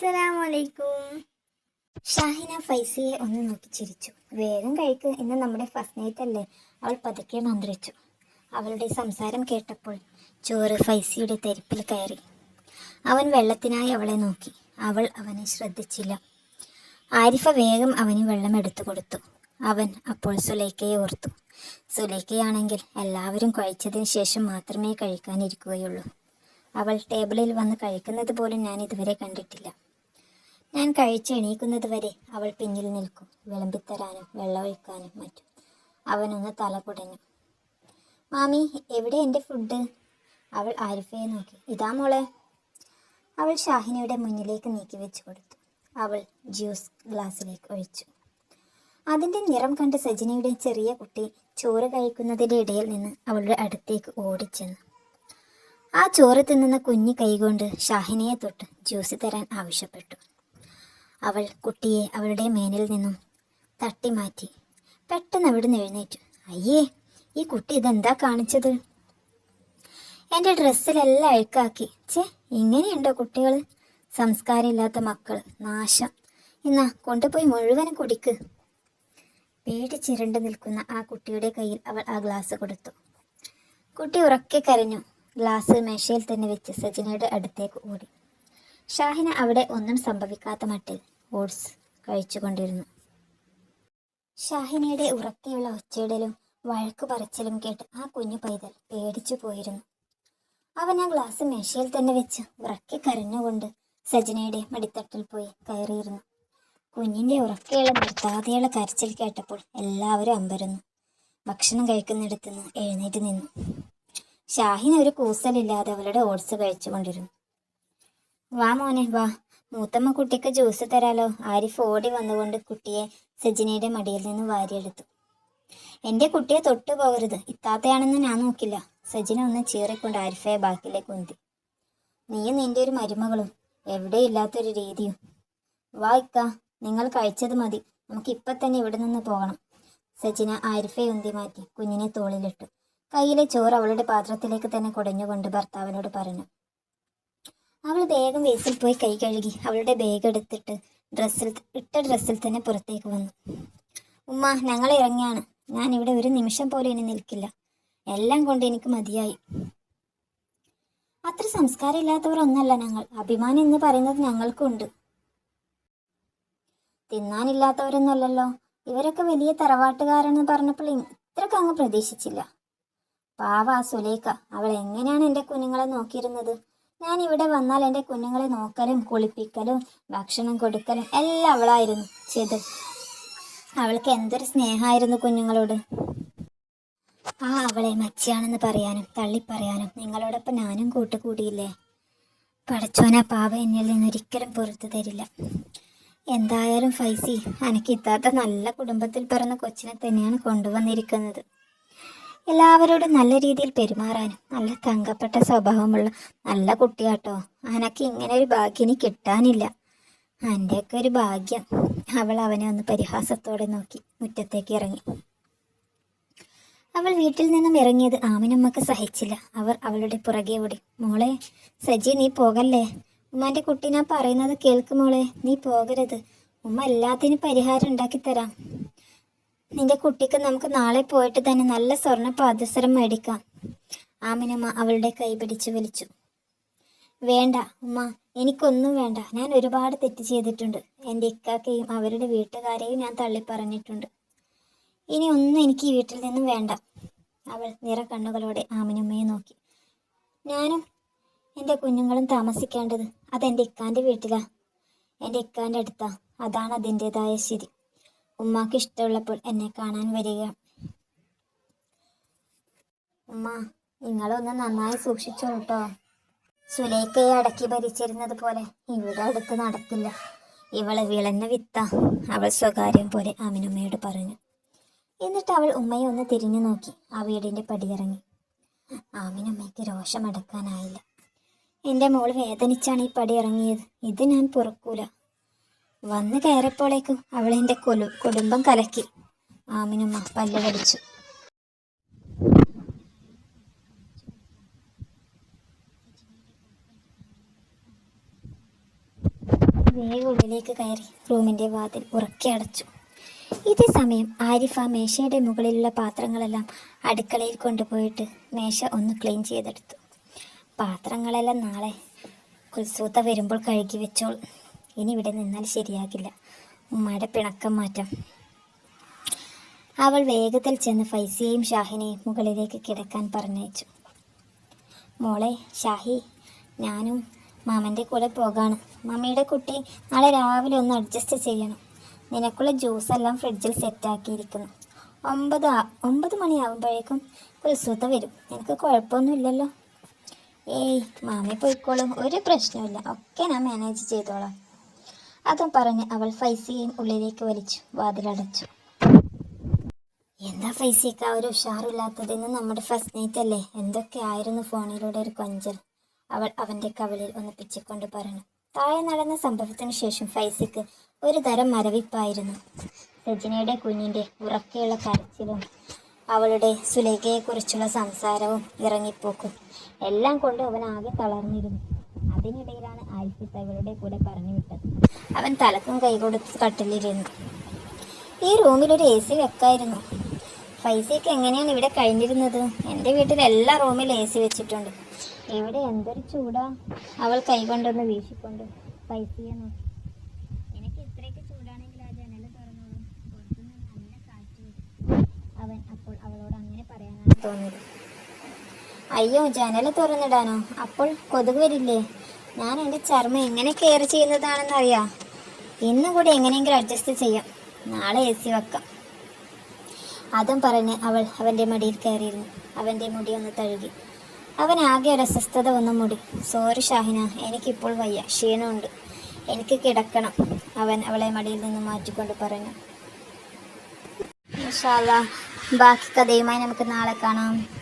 അസ്സലാമലൈക്കും. ഷാഹിന ഫൈസിയെ ഒന്ന് നോക്കി ചിരിച്ചു. വേഗം കഴിക്ക്. ഇന്ന് നമ്മുടെ ഫസ്റ്റ് നൈറ്റ് അല്ലേ? അവൾ പതുക്കെ മന്ത്രിച്ചു. അവളുടെ സംസാരം കേട്ടപ്പോൾ ചോറ് ഫൈസിയുടെ തെരുപ്പിൽ കയറി. അവൻ വെള്ളത്തിനായി അവളെ നോക്കി. അവൾ അവനെ ശ്രദ്ധിച്ചില്ല. ആരിഫ വേഗം അവന് വെള്ളം എടുത്തു കൊടുത്തു. അവൻ അപ്പോൾ സുലൈക്കയെ ഓർത്തു. സുലൈക്കയാണെങ്കിൽ എല്ലാവരും കഴിച്ചതിന് ശേഷം മാത്രമേ കഴിക്കാനിരിക്കുകയുള്ളൂ. അവൾ ടേബിളിൽ വന്ന് കഴിക്കുന്നത് പോലും ഞാൻ ഇതുവരെ കണ്ടിട്ടില്ല. ഞാൻ കഴിച്ച് എണീക്കുന്നത് വരെ അവൾ പിന്നിൽ നിൽക്കും. വിളമ്പിത്തരാനും വെള്ളമൊഴിക്കാനും മറ്റും. അവനൊന്ന് തല കുടഞ്ഞു. മാമി എവിടെ എന്റെ ഫുഡ് അവൾ ആരിഫയെ നോക്കി. ഇതാ മോളെ. അവൾ ഷാഹിനയുടെ മുന്നിലേക്ക് നീക്കി വെച്ച് കൊടുത്തു. അവൾ ജ്യൂസ് ഗ്ലാസ്സിലേക്ക് ഒഴിച്ചു. അതിന്റെ നിറം കണ്ട് സജിനയുടെ ചെറിയ കുട്ടി ചോറ് കഴിക്കുന്നതിന്റെ ഇടയിൽ നിന്ന് അവളുടെ അടുത്തേക്ക് ഓടിച്ചെന്നു. ആ ചോറ് തിന്നുന്ന കുഞ്ഞു കൈകൊണ്ട് ഷാഹിനയെ തൊട്ട് ജ്യൂസ് തരാൻ ആവശ്യപ്പെട്ടു. അവൾ കുട്ടിയെ അവളുടെ മേനിൽ നിന്നും തട്ടി മാറ്റി പെട്ടെന്ന് അവിടുന്ന് എഴുന്നേറ്റു. അയ്യേ ഈ കുട്ടി ഇതെന്താ കാണിച്ചത്? എന്റെ ഡ്രസ്സിലെല്ലാം അഴുക്കാക്കി. ചേ ഇങ്ങനെയുണ്ടോ കുട്ടികൾ സംസ്കാരമില്ലാത്ത മക്കൾ നാശം. എന്നാ കൊണ്ടുപോയി മുഴുവനും കുടിക്ക്. പേടിച്ചിരണ്ട് നിൽക്കുന്ന ആ കുട്ടിയുടെ കയ്യിൽ അവൾ ആ ഗ്ലാസ് കൊടുത്തു. കുട്ടി ഉറക്കെ കരഞ്ഞു. ഗ്ലാസ് മേശയിൽ തന്നെ വെച്ച് സജിനയുടെ അടുത്തേക്ക് ഓടി. ഷാഹിന അവിടെ ഒന്നും സംഭവിക്കാത്ത മട്ടിൽ ഓട്സ് കഴിച്ചുകൊണ്ടിരുന്നു. ഷാഹിനിയുടെ ഉറക്കെയുള്ള ഒച്ചയിടലും വഴക്കു പറച്ചിലും കേട്ട് ആ കുഞ്ഞു പൈതൽ പേടിച്ചു പോയിരുന്നു. അവൻ ആ ഗ്ലാസ് മേശയിൽ തന്നെ വെച്ച് ഉറക്കെ കരഞ്ഞുകൊണ്ട് സജിനയുടെ മടിത്തട്ടിൽ പോയി കയറിയിരുന്നു. കുഞ്ഞിന്റെ ഉറക്കെയുള്ള നിർത്താതെയുള്ള കരച്ചിൽ കേട്ടപ്പോൾ എല്ലാവരും അമ്പരുന്നു. ഭക്ഷണം കഴിക്കുന്നിടത്ത് നിന്ന് എഴുന്നേറ്റ് നിന്നു. ഷാഹിൻ ഒരു കൂസലില്ലാതെ അവളുടെ ഓട്സ് കഴിച്ചുകൊണ്ടിരുന്നു. വാ മോനെ വാ. മൂത്തമ്മ കുട്ടിക്ക് ജ്യൂസ് തരാലോ. ആരിഫ് ഓടി വന്നുകൊണ്ട് കുട്ടിയെ സജിനയുടെ മടിയിൽ നിന്ന് വാരിയെടുത്തു. എന്റെ കുട്ടിയെ തൊട്ടു പോകരുത്. ഇത്താത്തയാണെന്ന് ഞാൻ നോക്കില്ല. സജിന ഒന്ന് ചീറിക്കൊണ്ട് ആരിഫയെ ബാക്കിലേക്ക് ഉന്തി. നീയും നിന്റെ ഒരു മരുമകളും. എവിടെയില്ലാത്തൊരു രീതിയും. വാ ഇക്ക. നിങ്ങൾ കഴിച്ചത് മതി. നമുക്ക് ഇപ്പം തന്നെ ഇവിടെ നിന്ന് പോകണം. സജിന ആരിഫയെ ഉന്തി മാറ്റി കുഞ്ഞിനെ തോളിലിട്ടു. കയ്യിലെ ചോറ് അവളുടെ പാത്രത്തിലേക്ക് തന്നെ കുടഞ്ഞുകൊണ്ട് ഭർത്താവിനോട് പറഞ്ഞു. അവൾ വേഗം വേസിൽ പോയി കൈ കഴുകി അവളുടെ ബാഗ് എടുത്തിട്ട് ഡ്രസ്സിൽ ഇട്ട ഡ്രസ്സിൽ തന്നെ പുറത്തേക്ക് വന്നു. ഉമ്മ ഞങ്ങൾ ഇറങ്ങിയാണ് ഞാൻ ഇവിടെ ഒരു നിമിഷം പോലും ഇനി നിൽക്കില്ല. എല്ലാം കൊണ്ട് എനിക്ക് മതിയായി. അത്ര സംസ്കാരമില്ലാത്തവർ ഒന്നല്ല ഞങ്ങൾ. അഭിമാനം എന്ന് പറയുന്നത് ഞങ്ങൾക്കുണ്ട് തിന്നാനില്ലാത്തവരൊന്നുമല്ലല്ലോ. ഇവരൊക്കെ വലിയ തറവാട്ടുകാരെന്ന് പറഞ്ഞപ്പോൾ ഇത്രക്ക് അങ്ങ് പ്രതീക്ഷിച്ചില്ല. പാവ സുലേഖ അവൾ എങ്ങനെയാണ് എന്റെ കുഞ്ഞുങ്ങളെ നോക്കിയിരുന്നത്? ഞാൻ ഇവിടെ വന്നാൽ എന്റെ കുഞ്ഞുങ്ങളെ നോക്കലും കുളിപ്പിക്കലും ഭക്ഷണം കൊടുക്കലും എല്ലാം അവളായിരുന്നു ചെയ്ത് അവൾക്ക് എന്തൊരു സ്നേഹമായിരുന്നു കുഞ്ഞുങ്ങളോട്. ആ അവളെ മച്ചിയാണെന്ന് പറയാനും തള്ളിപ്പറയാനും നിങ്ങളോടൊപ്പം ഞാനും കൂട്ടുകൂടിയില്ലേ? പടച്ചോന പാവ എന്നിൽ നിന്ന് ഒരിക്കലും പുറത്തു തരില്ല. എന്തായാലും ഫൈസി എനിക്ക് ഇത്താത്ത നല്ല കുടുംബത്തിൽ പിറന്ന കൊച്ചിനെ തന്നെയാണ് കൊണ്ടുവന്നിരിക്കുന്നത്. എല്ലാവരോടും നല്ല രീതിയിൽ പെരുമാറാനും നല്ല തങ്കപ്പെട്ട സ്വഭാവമുള്ള നല്ല കുട്ടിയാട്ടോ. അനക്ക് ഇങ്ങനെ ഒരു ഭാഗ്യം കിട്ടാനില്ല. അന്റെയൊക്കെ ഒരു ഭാഗ്യം. അവൾ അവനെ ഒന്ന് പരിഹാസത്തോടെ നോക്കി മുറ്റത്തേക്ക് ഇറങ്ങി. അവൾ വീട്ടിൽ നിന്നും ഇറങ്ങിയത് ആമിനമ്മക്ക് സഹിച്ചില്ല. അവർ അവളുടെ പുറകെ ഓടി. മോളെ സജി നീ പോകല്ലേ? ഉമ്മാന്റെ കുട്ടി ഞാൻ പറയുന്നത് കേൾക്ക് മോളെ. നീ പോകരുത്. ഉമ്മ എല്ലാത്തിനും പരിഹാരം ഉണ്ടാക്കി തരാം നിന്റെ കുട്ടിക്ക് നമുക്ക് നാളെ പോയിട്ട് തന്നെ നല്ല സ്വർണ പാദസരം മേടിക്കാം. ആമിനമ്മ അവളുടെ കൈ പിടിച്ചു വലിച്ചു വേണ്ട ഉമ്മ എനിക്കൊന്നും വേണ്ട. ഞാൻ ഒരുപാട് തെറ്റ് ചെയ്തിട്ടുണ്ട്. എന്റെ ഇക്കാക്കയും അവരുടെ വീട്ടുകാരെയും ഞാൻ തള്ളിപ്പറഞ്ഞിട്ടുണ്ട്. ഇനി ഒന്നും എനിക്ക് ഈ വീട്ടിൽ നിന്നും വേണ്ട. അവൾ നിറ കണ്ണുകളോടെ ആമിനമ്മയെ നോക്കി. ഞാനും എന്റെ കുഞ്ഞുങ്ങളും താമസിക്കേണ്ടത് അതെന്റെ ഇക്കാന്റെ വീട്ടിലാ. എന്റെ ഇക്കാന്റെ അടുത്താ. അതാണ് അതിന്റെതായ ശരി. ഉമ്മാക്ക് ഇഷ്ടമുള്ളപ്പോൾ എന്നെ കാണാൻ വരിക. ഉമ്മ നിങ്ങളൊന്ന് നന്നായി സൂക്ഷിച്ചു കേട്ടോ സുലേഖയെ അടക്കി ഭരിച്ചിരുന്നത് പോലെ ഇവിടെ അടുത്ത് നടക്കില്ല. ഇവൾ വിളഞ്ഞ വിത്ത അവൾ സ്വകാര്യം പോലെ അമിനുമ്മയോട് പറഞ്ഞു. എന്നിട്ട് അവൾ ഉമ്മയെ ഒന്ന് തിരിഞ്ഞു നോക്കി. ആ വീടിന്റെ പടിയിറങ്ങി. ആമിനുമ്മയ്ക്ക് രോഷമടക്കാനായില്ല. എന്റെ മോൾ വേദനിച്ചാണ് ഈ പടി ഇറങ്ങിയത് ഇത് ഞാൻ പൊറുക്കൂല. വന്ന് കയറിയപ്പോഴേക്കും അവൾ എന്റെ കൊലു കുടുംബം കലക്കി. ആമിനുമ്മ പല്ല് കടിച്ചു. വേഗം ഉള്ളിലേക്ക് കയറി റൂമിന്റെ വാതിൽ ഉറക്കി അടച്ചു. ഇതേ സമയം ആരിഫ മേശയുടെ മുകളിലുള്ള പാത്രങ്ങളെല്ലാം അടുക്കളയിൽ കൊണ്ടുപോയിട്ട് മേശ ഒന്ന് ക്ലീൻ ചെയ്തെടുത്തു. പാത്രങ്ങളെല്ലാം നാളെ കുൽസൂത്ത വരുമ്പോൾ കഴുകി വെച്ചോൾ ഇനി ഇവിടെ നിന്നാൽ ശരിയാകില്ല. ഉമ്മയുടെ പിണക്കം മാറ്റം. അവൾ വേഗത്തിൽ ചെന്ന് ഫൈസിയെയും ഷാഹിനെയും മുകളിലേക്ക് കിടക്കാൻ പറഞ്ഞയച്ചു. മോളെ ഷാഹി ഞാനും മാമന്റെ കൂടെ പോകാണ്. മമ്മിയുടെ കുട്ടി നാളെ രാവിലെ ഒന്ന് അഡ്ജസ്റ്റ് ചെയ്യണം. നിനക്കുള്ള ജ്യൂസ് എല്ലാം ഫ്രിഡ്ജിൽ സെറ്റാക്കിയിരിക്കുന്നു ഒമ്പത് ഒമ്പത് മണിയാകുമ്പോഴേക്കും കുൽസൂത്ത വരും. നിനക്ക് കുഴപ്പമൊന്നുമില്ലല്ലോ? ഏയ് മാമി പോയിക്കോളും. ഒരു പ്രശ്നമില്ല ഒക്കെ ഞാൻ മാനേജ് ചെയ്തോളാം. അതും പറഞ്ഞ് അവൾ ഫൈസിയെയും ഉള്ളിലേക്ക് വലിച്ചു വാതിലടച്ചു. എന്താ ഫൈസിക്ക ഒരു ഉഷാറില്ലാത്തതെന്ന് നമ്മുടെ ഫസ്റ്റ് നൈറ്റ് അല്ലേ? എന്തൊക്കെ ആയിരുന്നു ഫോണിലൂടെ ഒരു കൊഞ്ചൽ. അവൾ അവന്റെ കവിളിൽ ഒന്ന് പിച്ചിക്കൊണ്ട് പറഞ്ഞു. താഴെ നടന്ന സംഭവത്തിന് ശേഷം ഫൈസിക്ക് ഒരു തരം മരവിപ്പായിരുന്നു. രജനയുടെ കുഞ്ഞിന്റെ ഉറക്കെയുള്ള കരച്ചിലും അവളുടെ സുലേഖയെക്കുറിച്ചുള്ള സംസാരവും ഇറങ്ങിപ്പോക്കും. എല്ലാം കൊണ്ട് അവൻ ആകെ തളർന്നിരുന്നു. അതിനിടയിലാണ് ആൽഫി തകളുടെ കൂടെ പറഞ്ഞു വിട്ടത്. അവൻ തലക്കും കൈകൊടുത്ത് കട്ടിലിരുന്നു. ഈ റൂമിൽ ഒരു എ സി വെക്കായിരുന്നു. ഫൈസയ്ക്ക് എങ്ങനെയാണ് ഇവിടെ കഴിഞ്ഞിരുന്നത്? എന്റെ വീട്ടിൽ എല്ലാ റൂമിലും എ സി വെച്ചിട്ടുണ്ട്. ഇവിടെ എന്തൊരു ചൂടാ. അവൾ കൈകൊണ്ടൊന്ന് വീശിക്കൊണ്ട് ഫൈസിയെ നോക്കി. എനിക്ക് ഇത്രയൊക്കെ ചൂടാണെങ്കിൽ ആ ജനൽ തുറന്നോളൂ. പുറത്തുനിന്ന് നല്ല കാറ്റ് അവൻ അപ്പോൾ അവളോട് അങ്ങനെ പറയാനാണ് തോന്നിയത്. അയ്യോ ജനൽ തുറന്നിടാനോ? അപ്പോൾ കൊതുക് വരില്ലേ? ഞാൻ എന്റെ ചർമ്മം എങ്ങനെ കെയർ ചെയ്യുന്നതാണെന്ന് അറിയാം ഇന്നും കൂടി എങ്ങനെയെങ്കിലും അഡ്ജസ്റ്റ് ചെയ്യാം. നാളെ എ സി വെക്കാം. അതും പറഞ്ഞ് അവൾ അവന്റെ മടിയിൽ കയറിയിരുന്നു. അവന്റെ മുടി ഒന്ന് തഴുകി. അവൻ ആകെ ഒരു അസ്വസ്ഥത വന്ന മുടി. സോറി ഷാഹിന എനിക്കിപ്പോൾ വയ്യ. ക്ഷീണമുണ്ട്. എനിക്ക് കിടക്കണം. അവൻ അവളെ മടിയിൽ നിന്ന് മാറ്റിക്കൊണ്ട് പറഞ്ഞു. ബാക്കി കഥയുമായി നമുക്ക് നാളെ കാണാം.